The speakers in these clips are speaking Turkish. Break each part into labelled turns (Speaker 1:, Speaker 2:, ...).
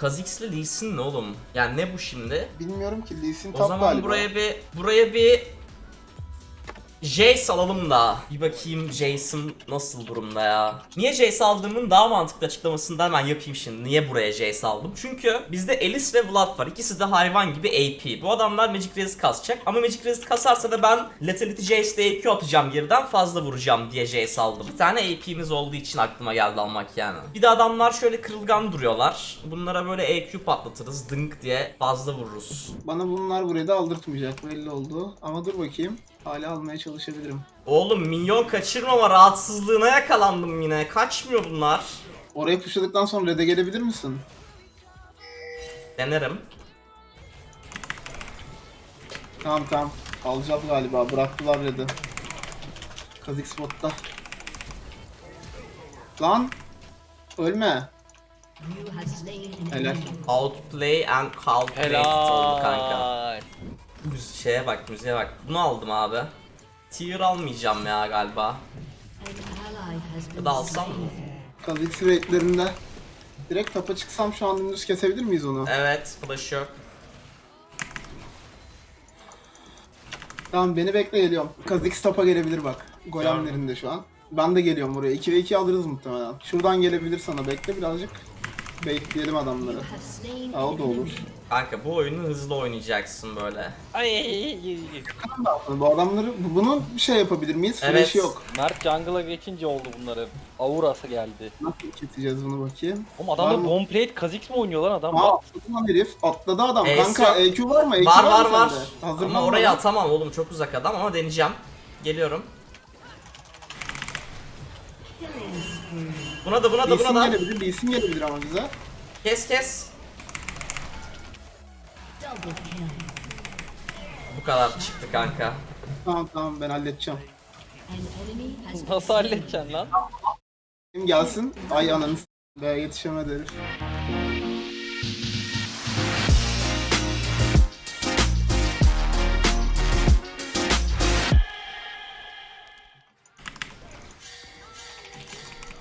Speaker 1: Kha'Zix'le Lee Sin ne oğlum? Yani ne bu şimdi?
Speaker 2: Bilmiyorum ki Lee Sin
Speaker 1: O
Speaker 2: top
Speaker 1: zaman
Speaker 2: galiba.
Speaker 1: buraya bir buraya bir Jace alalım da bir bakayım Jason nasıl durumda ya. Niye Jace aldığımın daha mantıklı açıklamasını da hemen yapayım şimdi. Niye buraya Jace aldım? Çünkü bizde Elis ve Vlad var. İkisi de hayvan gibi AP. Bu adamlar Magic Resist kasacak. Ama Magic Resist kasarsa da ben Lethality Jace'de EQ atacağım geriden fazla vuracağım diye Jace aldım. Bir tane AP'miz olduğu için aklıma geldi almak yani. Bir de adamlar şöyle kırılgan duruyorlar. Bunlara böyle EQ patlatırız. Dınk diye fazla vururuz.
Speaker 2: Bana bunlar burayı da aldırtmayacak belli oldu. Ama dur bakayım. Hala almaya çalışabilirim.
Speaker 1: Oğlum minyon kaçırmama rahatsızlığına yakalandım yine. Kaçmıyor bunlar.
Speaker 2: Oraya pushladıktan sonra red'e gelebilir misin?
Speaker 1: Denerim.
Speaker 2: Tamam tamam. Alacağız galiba. Bıraktılar red'i. Kazik spotta. Lan! Ölme. Helal.
Speaker 1: Outplay and calculate oldu kanka.
Speaker 3: Helal.
Speaker 1: Müz- şeye bak müziğe bak. Bunu aldım abi. Tier almayacağım ya galiba. Ya da alsam mı?
Speaker 2: Kazik rate'lerinde. Direkt tapa çıksam şu an dümdüz kesebilir miyiz onu?
Speaker 1: Evet flash yok.
Speaker 2: Tamam beni bekle geliyorum. Kazik tapa gelebilir bak. Golemlerinde şu an. Ben de geliyorum buraya. 2 ve 2 alırız muhtemelen. Şuradan gelebilir sana. Bekle birazcık. Bekleyelim adamları. Aa, o da olur.
Speaker 1: Kanka bu oyunu hızlı oynayacaksın böyle.
Speaker 3: Ay.
Speaker 2: Bu adamları, bu- bunu bir şey yapabilir miyiz?
Speaker 1: Evet.
Speaker 2: Flash yok.
Speaker 3: Mert jungle'a geçince oldu bunları. Aurası geldi.
Speaker 2: Nasıl keseceğiz bunu bakayım?
Speaker 3: Oğlum
Speaker 2: Var
Speaker 3: adamlar
Speaker 2: mı?
Speaker 3: bomb plate Kha'Zix mi oynuyor lan adam?
Speaker 2: Aa atladı lan herif. Atladı adam.
Speaker 1: Ace
Speaker 2: Kanka
Speaker 1: yok.
Speaker 2: EQ var mı? EQ
Speaker 1: Var
Speaker 2: mı
Speaker 1: var var.
Speaker 2: sende? Hazırlan
Speaker 1: Ama oraya
Speaker 2: bana.
Speaker 1: atamam oğlum çok uzak adam ama deneyeceğim. Geliyorum. Buna da buna da buna da.
Speaker 2: gelebilir. Lee Sin gelebilir ama bize.
Speaker 1: Kes kes. Bu kadar çıktı kanka.
Speaker 2: Tamam tamam ben halledeceğim.
Speaker 3: Nasıl halledeceksin lan?
Speaker 2: Kim gelsin? Ay ananı s- be yetişemedi herif.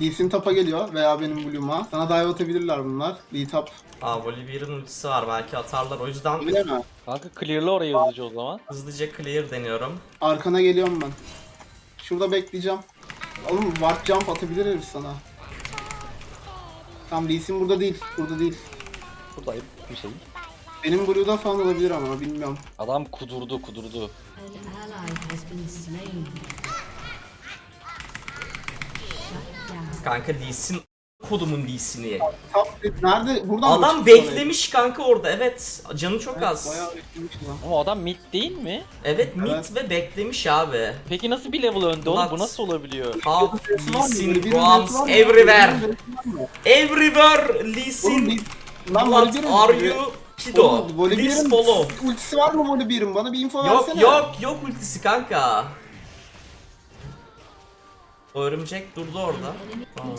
Speaker 2: Lee Sin tapa geliyor veya benim Bloom'a. Sana dive atabilirler bunlar. Lee tap.
Speaker 1: Aa Volibear'ın ultisi var belki atarlar o yüzden
Speaker 2: Öyle mi?
Speaker 3: Kanka clear'la orayı hızlıca o zaman.
Speaker 1: hızlıca clear deniyorum.
Speaker 2: Arkana geliyorum ben. Şurada bekleyeceğim. Oğlum warp jump atabilir herif sana. Tam Lee Sin burada değil. Burada değil.
Speaker 3: Buradayım. Bir şey.
Speaker 2: Benim Blue'da falan olabilir ama bilmiyorum.
Speaker 3: Adam kudurdu kudurdu.
Speaker 4: An ally has been slain.
Speaker 1: Kanka Lee'sin kodumun Lee'sini.
Speaker 2: Nerede? Buradan mı
Speaker 1: Adam
Speaker 2: çıktı
Speaker 1: beklemiş kanka orada evet. Canı çok
Speaker 2: oraya?
Speaker 1: az.
Speaker 2: Bayağı beklemiş lan.
Speaker 3: Ama adam mid değil mi?
Speaker 1: Evet mid
Speaker 2: Evet.
Speaker 1: ve beklemiş abi.
Speaker 3: Peki nasıl bir level önde oğlum?
Speaker 1: Ulan-
Speaker 3: Bu nasıl olabiliyor?
Speaker 1: How
Speaker 2: var mı? Birinin mı?
Speaker 1: everywhere.
Speaker 2: Birinin var mı?
Speaker 1: Everywhere
Speaker 2: Oğlum
Speaker 1: Lee'sin.
Speaker 2: bir- Lan
Speaker 1: What
Speaker 2: Volibear'ın-
Speaker 1: are you kiddo?
Speaker 2: Oğlum,
Speaker 1: Please
Speaker 2: Volibear'ın
Speaker 1: follow.
Speaker 2: ultisi var mı Volibear'ın? Bana bir info
Speaker 1: Yok
Speaker 2: versene.
Speaker 1: yok yok ultisi kanka. O örümcek durdu orada. Tamam.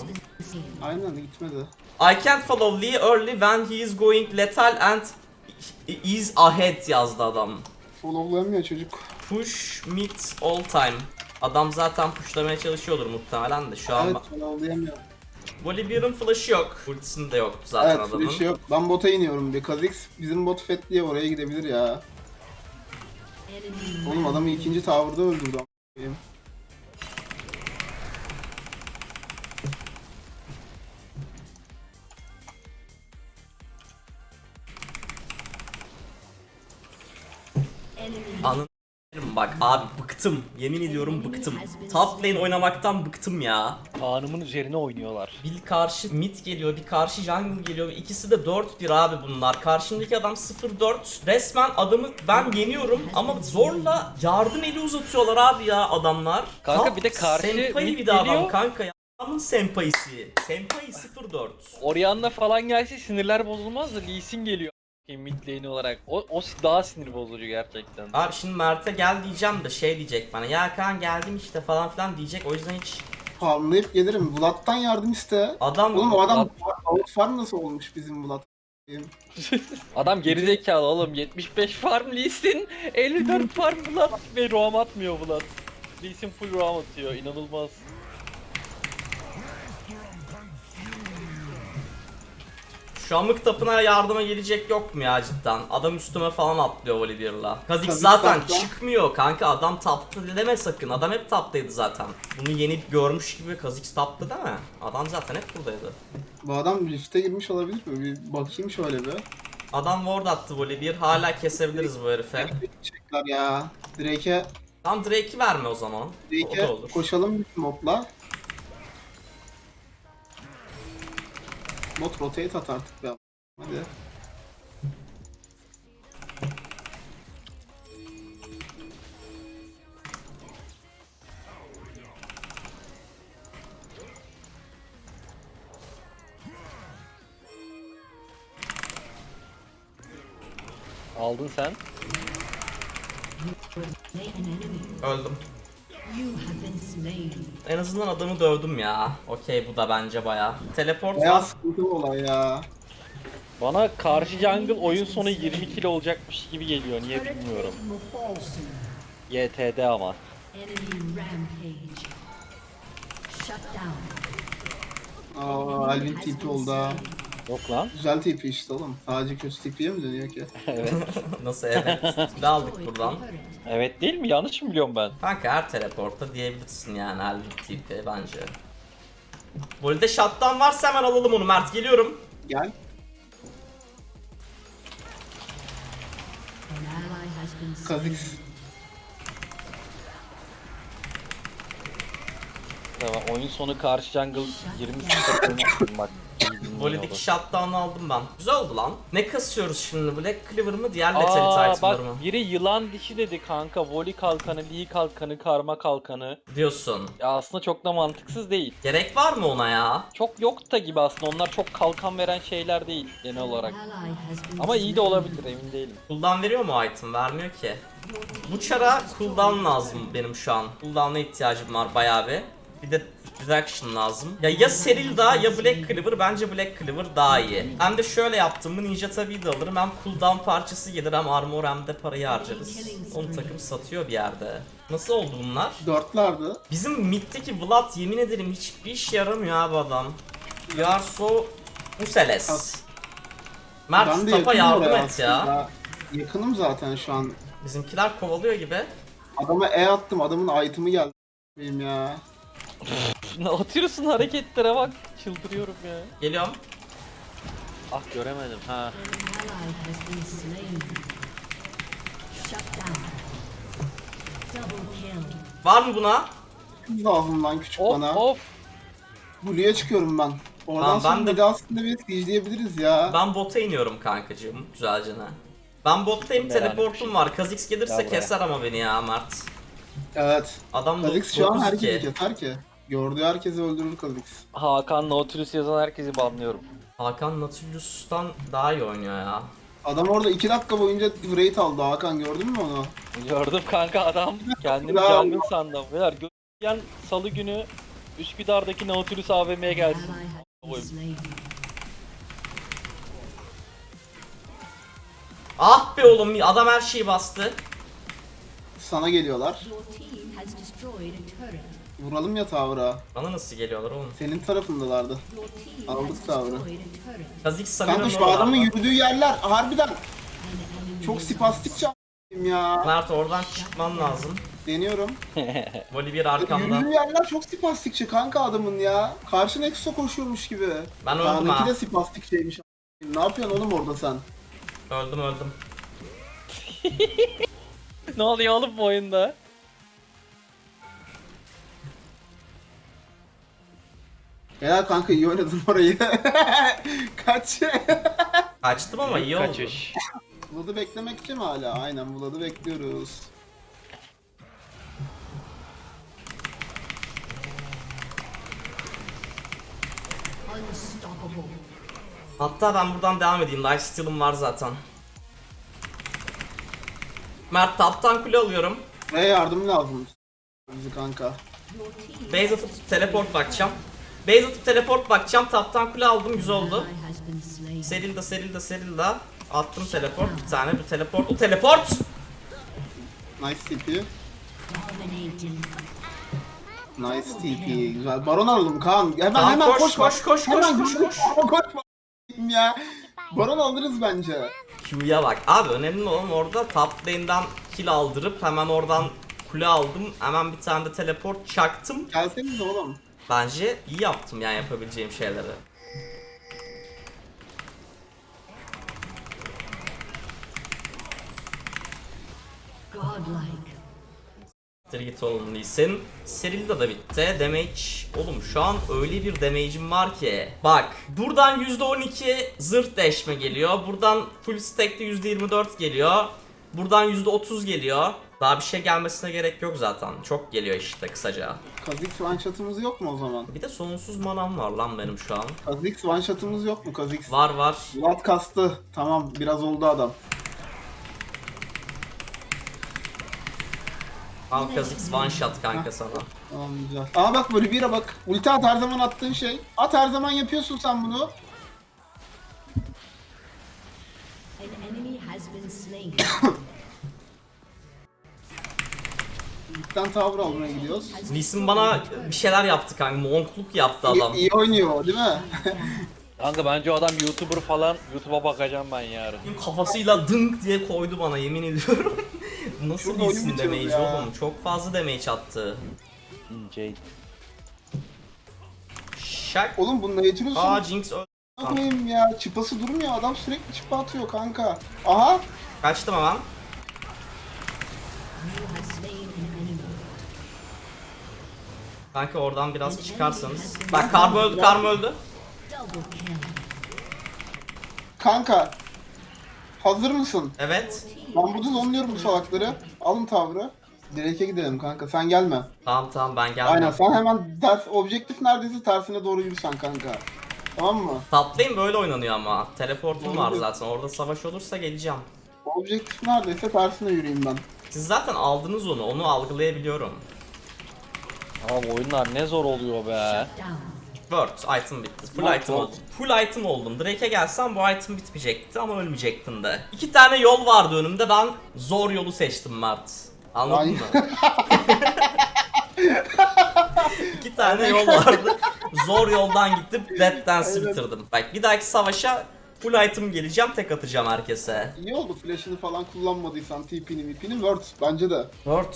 Speaker 2: Aynen gitmedi.
Speaker 1: I can't follow Lee early when he is going lethal and is ahead yazdı adam.
Speaker 2: Followlayamıyor çocuk.
Speaker 1: Push mid all time. Adam zaten pushlamaya çalışıyordur muhtemelen de şu an.
Speaker 2: Evet followlayamıyor.
Speaker 1: Volibear'ın flash'ı yok. Ultisinde yoktu zaten
Speaker 2: Evet
Speaker 1: adamın.
Speaker 2: bir şey yok. Ben bota iniyorum bir. Kha'Zix bizim bot fet diye oraya gidebilir ya. Oğlum adamı ikinci tower'da öldürdü
Speaker 1: Anın bak abi bıktım. Yemin ediyorum bıktım. Top lane oynamaktan bıktım ya.
Speaker 3: Kanımın üzerine oynuyorlar.
Speaker 1: Bir karşı mid geliyor, bir karşı jungle geliyor. İkisi de 4-1 abi bunlar. Karşımdaki adam 0-4. Resmen adamı ben yeniyorum ama zorla yardım eli uzatıyorlar abi ya adamlar.
Speaker 3: Kanka
Speaker 1: Tam
Speaker 3: bir de karşı
Speaker 1: senpai
Speaker 3: mid
Speaker 1: bir de adam
Speaker 3: geliyor.
Speaker 1: kanka ya. Adamın senpaisi. Senpai 0-4.
Speaker 3: Orianna falan gelse sinirler bozulmaz da Lee Sin geliyor. Mid lane olarak. O, o daha sinir bozucu gerçekten.
Speaker 1: Abi şimdi Mert'e gel diyeceğim de şey diyecek bana. Ya kan geldim işte falan filan diyecek. O yüzden hiç
Speaker 2: Farmlayıp gelirim. Vlad'dan yardım iste.
Speaker 1: adam
Speaker 2: Oğlum o adam
Speaker 3: Vlad-
Speaker 2: farm nasıl olmuş bizim Vlad?
Speaker 3: Adam gerizekalı oğlum 75 farm Lee Sin 54 farm Vlad ve roam atmıyor Vlad. Lee Sin full roam atıyor inanılmaz.
Speaker 1: Şu amık tapına yardıma gelecek yok mu ya cidden? Adam üstüme falan atlıyor Volibear'la. Kha'Zix zaten
Speaker 2: tapta.
Speaker 1: çıkmıyor kanka adam taptı deme sakın. Adam hep taptaydı zaten. Bunu yenip görmüş gibi Kha'Zix taptı değil mi? Adam zaten hep buradaydı.
Speaker 2: Bu adam lifte girmiş olabilir mi? Bir bakayım şöyle bir.
Speaker 1: Adam ward attı Volibear. Hala kesebiliriz bu herife.
Speaker 2: Çekler ya. Drake'e
Speaker 1: Tam Drake'i verme o zaman.
Speaker 2: Drake'e koşalım bir mobla. Bot rotate at artık be. Hadi.
Speaker 3: Aldın sen.
Speaker 1: Öldüm. En azından adamı dövdüm ya. Okey bu da bence baya. Teleport
Speaker 2: Bayağı
Speaker 1: var.
Speaker 2: sıkıntılı olay ya.
Speaker 3: Bana karşı jungle oyun sonu 20 kilo olacakmış gibi geliyor. Niye bilmiyorum. YTD ama.
Speaker 2: Aa, Alvin
Speaker 4: been
Speaker 2: oldu ha.
Speaker 3: Yok lan.
Speaker 2: Güzel TP işte oğlum. Sadece kötü TP'ye mi dönüyor ki?
Speaker 3: evet.
Speaker 1: Nasıl evet. Ne aldık buradan?
Speaker 3: Evet değil mi? Yanlış mı biliyorum ben?
Speaker 1: Kanka her teleporta diyebilirsin yani Elvin tipi bence. Volide shutdown varsa hemen alalım onu Mert geliyorum.
Speaker 2: Gel. Kha'Zix.
Speaker 3: Tamam, oyun sonu karşı jungle 20 kilo olmuştum bak. Oğlum.
Speaker 1: shutdown'u aldım ben. Güzel oldu lan. Ne kasıyoruz şimdi Black Cleaver mı diğer
Speaker 3: bak
Speaker 1: itemları mı?
Speaker 3: biri yılan dişi dedi kanka. Voli kalkanı, Lee kalkanı, karma kalkanı.
Speaker 1: Diyorsun.
Speaker 3: Ya aslında çok da mantıksız değil.
Speaker 1: Gerek var mı ona ya?
Speaker 3: Çok yok da gibi aslında. Onlar çok kalkan veren şeyler değil genel olarak. Ama iyi de olabilir emin değilim.
Speaker 1: Cooldown veriyor mu item? Vermiyor ki. Bu çara cooldown lazım benim şu an. Cooldown'a ihtiyacım var bayağı bir. Bir de reaction lazım. Ya ya Serilda ya Black Cleaver. Bence Black Cleaver daha iyi. Hem de şöyle yaptım mı Ninja tabii de alırım. Hem cooldown parçası gelir hem armor hem de parayı harcarız. Onu takım satıyor bir yerde. Nasıl oldu bunlar?
Speaker 2: Dörtlerdi.
Speaker 1: Bizim middeki Vlad yemin ederim hiçbir işe yaramıyor abi adam. You are so useless. Mert
Speaker 2: de
Speaker 1: tapa
Speaker 2: yakınım
Speaker 1: yardım
Speaker 2: oraya
Speaker 1: et ya.
Speaker 2: aslında. Yakınım zaten şu an.
Speaker 1: Bizimkiler kovalıyor gibi.
Speaker 2: Adama E attım. Adamın item'ı geldi. Benim ya.
Speaker 3: Nautilus'un hareketlere bak. Çıldırıyorum ya.
Speaker 1: Geliyorum.
Speaker 3: Ah göremedim ha.
Speaker 1: Var mı buna?
Speaker 2: Lazım lan küçük
Speaker 3: Of
Speaker 2: bana.
Speaker 3: of.
Speaker 2: Blue'ya çıkıyorum ben. Oradan
Speaker 1: Tamam, ben
Speaker 2: sonra
Speaker 1: de-
Speaker 2: bir de aslında bir izleyebiliriz ya.
Speaker 1: Ben bota iniyorum kankacığım güzelce ne. Ben bottayım
Speaker 3: Merak
Speaker 1: teleportum var. Kha'Zix gelirse
Speaker 3: Gel buraya.
Speaker 1: keser ama beni ya Mert.
Speaker 2: Evet.
Speaker 1: Adam
Speaker 2: Kha'Zix şu an
Speaker 1: 9
Speaker 2: herkesi keser ki. Gördüğü herkesi öldürür Kha'Zix.
Speaker 3: Hakan Nautilus yazan herkesi banlıyorum.
Speaker 1: Hakan Nautilus'tan daha iyi oynuyor ya.
Speaker 2: Adam orada 2 dakika boyunca raid aldı Hakan gördün mü onu?
Speaker 3: Gördüm kanka adam kendini
Speaker 2: Bravo.
Speaker 3: jungle sandım. Beyler gö- salı günü Üsküdar'daki Nautilus AVM'ye gelsin. Oy.
Speaker 1: Ah be oğlum adam her şeyi bastı.
Speaker 2: Sana geliyorlar.
Speaker 4: Your team has destroyed a turret.
Speaker 2: Vuralım ya Tower'a.
Speaker 1: Bana nasıl geliyorlar oğlum?
Speaker 2: Senin tarafındalardı. Aldık
Speaker 4: has
Speaker 2: tavrı.
Speaker 4: destroyed a turret.
Speaker 1: Kha'Zix sanıyorum
Speaker 2: Kanka şu
Speaker 1: oralarda.
Speaker 2: adamın yürüdüğü yerler harbiden çok
Speaker 4: is
Speaker 2: spastik çarptım ya.
Speaker 1: Mert oradan çıkman lazım.
Speaker 2: Deniyorum.
Speaker 1: Volibear arkamda.
Speaker 2: Yürüdüğü yerler çok spastikçi kanka adamın ya. Karşı Nexus'a koşuyormuş gibi.
Speaker 1: Ben öldüm ha.
Speaker 2: de spastik şeymiş. Ne yapıyorsun oğlum orada sen?
Speaker 1: Öldüm öldüm.
Speaker 3: ne oluyor oğlum bu oyunda?
Speaker 2: Helal kanka iyi oynadın orayı. Kaç.
Speaker 1: Kaçtım ama iyi oldu.
Speaker 3: Kaçış.
Speaker 2: Vlad'ı beklemek için mi hala? Aynen Vlad'ı bekliyoruz.
Speaker 4: unstoppable.
Speaker 1: Hatta ben buradan devam edeyim. Lifesteal'ım var zaten. Mert taptan kule alıyorum.
Speaker 2: Ve yardım lazım. Bizi kanka.
Speaker 1: Base atıp teleport bakacağım. Base atıp teleport bakacağım. Taptan kule aldım. Güzel oldu. Serilda serilda serilda. Attım teleport. Bir tane bir teleport. Bu teleport!
Speaker 2: Nice TP. Nice TP. Güzel. Baron alalım Kaan. Hemen
Speaker 1: Kaan
Speaker 2: hemen
Speaker 1: koş,
Speaker 2: koş
Speaker 1: koş, koş,
Speaker 2: Hemen
Speaker 1: koş, koş,
Speaker 2: koş. Koş. ya. Baron alırız bence.
Speaker 1: Q'ya bak. Abi önemli olan orada top lane'den kill aldırıp hemen oradan kule aldım. Hemen bir tane de teleport çaktım.
Speaker 2: Gelseniz oğlum.
Speaker 1: Bence iyi yaptım yani yapabileceğim şeyleri.
Speaker 4: Godlike.
Speaker 1: Git oğlum Lee Sin. Serilda da bitti. Damage. Oğlum şu an öyle bir damage'im var ki. Bak buradan %12 zırh deşme geliyor. Buradan full stack'te %24 geliyor. Buradan %30 geliyor. Daha bir şey gelmesine gerek yok zaten. Çok geliyor işte kısaca.
Speaker 2: Kha'Zix one shot'ımız yok mu o zaman?
Speaker 1: Bir de sonsuz manam var lan benim şu an.
Speaker 2: Kha'Zix one shot'ımız yok mu Kha'Zix?
Speaker 1: Var var.
Speaker 2: Vlad kastı. Tamam biraz oldu adam.
Speaker 1: Al Kha'Zix one shot kanka sana.
Speaker 2: Tamam güzel. Aa bak böyle bire bak. Ulti at her zaman attığın şey. At her zaman yapıyorsun sen bunu.
Speaker 4: An enemy has been slain.
Speaker 2: İlkten tavır almaya gidiyoruz.
Speaker 1: Lee bana bir şeyler yaptı kanka. Monkluk yaptı adam.
Speaker 2: İyi, iyi oynuyor değil mi?
Speaker 3: Kanka bence o adam YouTuber falan YouTube'a bakacağım ben yarın.
Speaker 1: Kafasıyla dınk diye koydu bana yemin ediyorum. Nasıl
Speaker 2: Şurada
Speaker 1: Lee
Speaker 2: oyun
Speaker 1: Sin
Speaker 2: bitiyordu
Speaker 1: damage
Speaker 2: ya.
Speaker 1: oğlum? Çok fazla damage attı.
Speaker 3: Jade.
Speaker 1: Şak.
Speaker 2: Oğlum bu Nature'un
Speaker 1: Aa Jinx öldü.
Speaker 2: Ne koyayım ya? Çıpası durmuyor. Adam sürekli çıpa atıyor kanka. Aha.
Speaker 1: Kaçtım hemen.
Speaker 4: You have slain an enemy.
Speaker 1: Kanka oradan biraz çıkarsanız. Bak Karma öldü, Karma öldü.
Speaker 2: Kanka. Hazır mısın?
Speaker 1: Evet.
Speaker 2: Ben burada zonluyorum bu salakları. Alın tavrı. Direk'e gidelim kanka. Sen gelme.
Speaker 1: Tamam tamam ben geldim.
Speaker 2: Aynen sen hemen ters, objektif neredeyse tersine doğru yürüsen kanka. Tamam mı?
Speaker 1: Taplayın böyle oynanıyor ama. Teleportum var zaten. Orada savaş olursa geleceğim.
Speaker 2: Objektif neredeyse tersine yürüyeyim ben.
Speaker 1: Siz zaten aldınız onu. Onu algılayabiliyorum.
Speaker 3: Ama bu oyunlar ne zor oluyor be.
Speaker 1: Word item bitti. Full
Speaker 2: Word,
Speaker 1: item
Speaker 2: word.
Speaker 1: oldum. Full item oldum. Drake'e gelsem bu item bitmeyecekti ama ölmeyecektin de. İki tane yol vardı önümde. Ben zor yolu seçtim Mert. Anladın mı? İki tane yol vardı. Zor yoldan gidip Dead Dance'i
Speaker 2: Evet.
Speaker 1: bitirdim. Bak bir dahaki savaşa full item geleceğim tek atacağım herkese.
Speaker 2: İyi oldu flash'ını falan kullanmadıysan TP'ni mipini Word bence de.
Speaker 1: Word,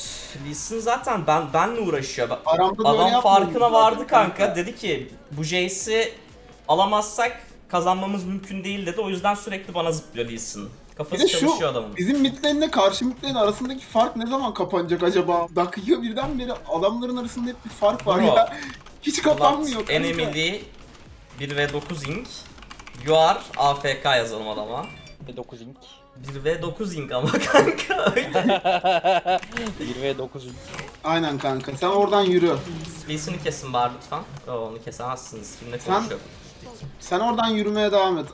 Speaker 1: Lee Sin zaten ben benle uğraşıyor. Bak,
Speaker 2: Aramda böyle
Speaker 1: Adam farkına vardı kanka. Dedi ki bu Jace'i alamazsak kazanmamız mümkün değil dedi. O yüzden sürekli bana zıplıyor Lee Sin.
Speaker 2: Bir
Speaker 1: Kafası
Speaker 2: de şu
Speaker 1: çalışıyor adamın.
Speaker 2: bizim midlane'le karşı midlane arasındaki fark ne zaman kapanacak acaba? Dakika birden beri adamların arasında hep bir fark var
Speaker 1: Bro.
Speaker 2: ya. Hiç kapanmıyor kanka.
Speaker 1: Enemili 1 ve 9 ink. You are AFK yazalım adama.
Speaker 3: Ve 9 ink.
Speaker 1: 1 ve 9 ink ama kanka öyle.
Speaker 3: 1 ve 9 ink.
Speaker 2: Aynen kanka sen oradan yürü.
Speaker 1: Sin'i kesin bari lütfen. Oo, onu kesemezsiniz. Kimle
Speaker 2: Sen-
Speaker 1: konuşuyor?
Speaker 2: Sen oradan yürümeye devam et.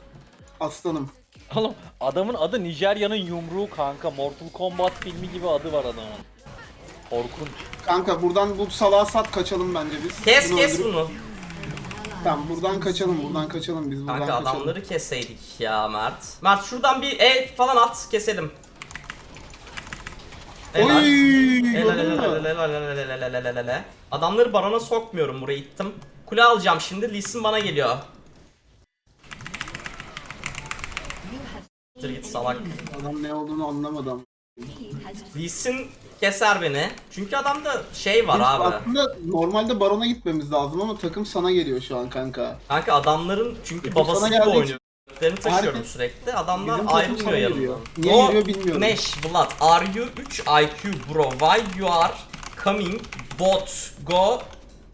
Speaker 2: Aslanım.
Speaker 3: Oğlum adamın adı Nijerya'nın yumruğu kanka. Mortal Kombat filmi gibi adı var adamın. Korkunç.
Speaker 2: Kanka buradan bu salağı sat kaçalım bence biz.
Speaker 1: Kes
Speaker 2: Bunu
Speaker 1: kes
Speaker 2: öldürüp-
Speaker 1: bunu.
Speaker 2: Tamam buradan kaçalım buradan kaçalım biz buradan
Speaker 1: Kanka
Speaker 2: kaçalım.
Speaker 1: adamları keseydik ya Mert. Mert şuradan bir E falan at keselim.
Speaker 2: Oy
Speaker 1: Helal.
Speaker 2: gördün mü?
Speaker 1: Helal. Adamları barona sokmuyorum buraya ittim. Kule alacağım şimdi Lee Sin bana geliyor. Git salak.
Speaker 2: Adam ne olduğunu anlamadım.
Speaker 1: Lee Sin keser beni. Çünkü adamda şey var
Speaker 2: Biz
Speaker 1: abi.
Speaker 2: Aslında normalde barona gitmemiz lazım ama takım sana geliyor şu an kanka.
Speaker 1: Kanka adamların çünkü babası gibi oynuyor. Benim taşıyorum
Speaker 2: Herkes-
Speaker 1: sürekli. Adamlar
Speaker 2: Bizim
Speaker 1: ayrılmıyor yanımdan.
Speaker 2: Niye geliyor bilmiyorum.
Speaker 1: Neş, Vlad, are you 3 IQ bro? Why you are coming? Bot, go,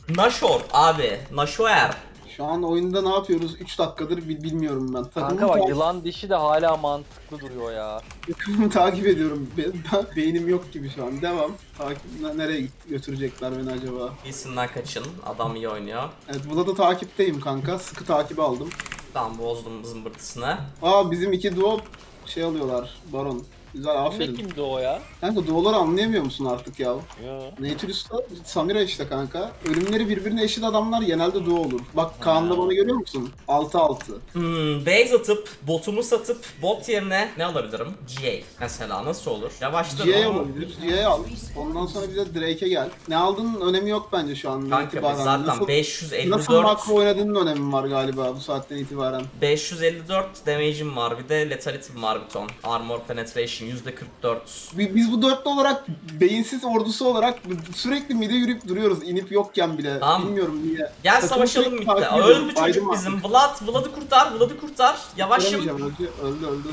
Speaker 1: Nashor abi. Nashoer.
Speaker 2: Şu an oyunda ne yapıyoruz 3 dakikadır bil- bilmiyorum ben.
Speaker 3: Kanka
Speaker 2: Takımı,
Speaker 3: bak
Speaker 2: ta-
Speaker 3: yılan dişi de hala mantıklı duruyor ya.
Speaker 2: takımı takip ediyorum. Be- ben- beynim yok gibi şu an. Devam. Takip ne- nereye götürecekler beni acaba?
Speaker 1: İyisinden kaçın. Adam iyi oynuyor.
Speaker 2: Evet burada da takipteyim kanka. Sıkı takip aldım.
Speaker 1: Tamam bozdum zımbırtısını.
Speaker 2: Aa bizim iki duo şey alıyorlar Baron. Güzel
Speaker 3: Ne
Speaker 2: aferin.
Speaker 3: kimdi o ya?
Speaker 2: Kanka doğuları anlayamıyor musun artık ya?
Speaker 3: Ya.
Speaker 2: Nature'da Samira işte kanka. Ölümleri birbirine eşit adamlar genelde doğu olur. Bak Kaan'da bunu görüyor musun? 6-6.
Speaker 1: Hmm, base atıp botumu satıp bot yerine ne alabilirim? GA mesela nasıl olur? Yavaşladım
Speaker 2: GA
Speaker 1: ama
Speaker 2: olabilir. GA al. Ondan sonra bir de Drake'e gel. Ne aldığının önemi yok bence şu an.
Speaker 1: kanka
Speaker 2: itibaren.
Speaker 1: biz zaten
Speaker 2: nasıl, nasıl
Speaker 1: 554
Speaker 2: makro oynadığının önemi var galiba bu saatten itibaren.
Speaker 1: 554 damage'im var bir de letality'm var bir ton. Armor penetration %44.
Speaker 2: Bi- Biz bu dörtlü olarak beyinsiz ordusu olarak sürekli mide yürüyüp duruyoruz inip yokken bile.
Speaker 1: Tamam.
Speaker 2: Bilmiyorum niye.
Speaker 1: Gel
Speaker 2: Takım
Speaker 1: savaşalım
Speaker 2: sürekli
Speaker 1: midde.
Speaker 2: takip ediyorum.
Speaker 1: Öldü çocuk
Speaker 2: Aydın
Speaker 1: bizim. Vlad, Vlad'ı kurtar, Vlad'ı kurtar. Yavaşım.
Speaker 2: Bilemeyeceğim, öldü öldü öldü.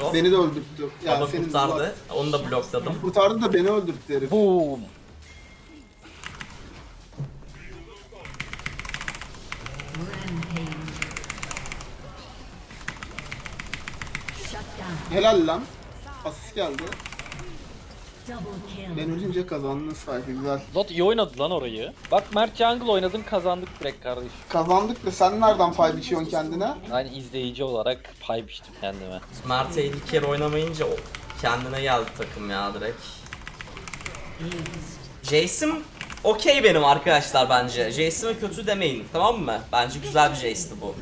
Speaker 1: Hop,
Speaker 2: Beni de öldürttü.
Speaker 1: o da
Speaker 2: senin
Speaker 1: kurtardı. Onu da blokladım.
Speaker 2: Kurtardı da beni öldürttü herif.
Speaker 3: Boom.
Speaker 2: Helal lan. Asist geldi. Ben ölünce kazandın sayfa güzel.
Speaker 3: Zot iyi oynadı lan orayı. Bak Mert Jungle oynadın kazandık direkt kardeş.
Speaker 2: Kazandık da sen nereden pay biçiyorsun kendine?
Speaker 3: Yani izleyici olarak pay biçtim kendime.
Speaker 1: Mert'e ilk kere oynamayınca o kendine geldi takım ya direkt. Jason okey benim arkadaşlar bence. Jason'a kötü demeyin tamam mı? Bence güzel bir Jace'ti bu.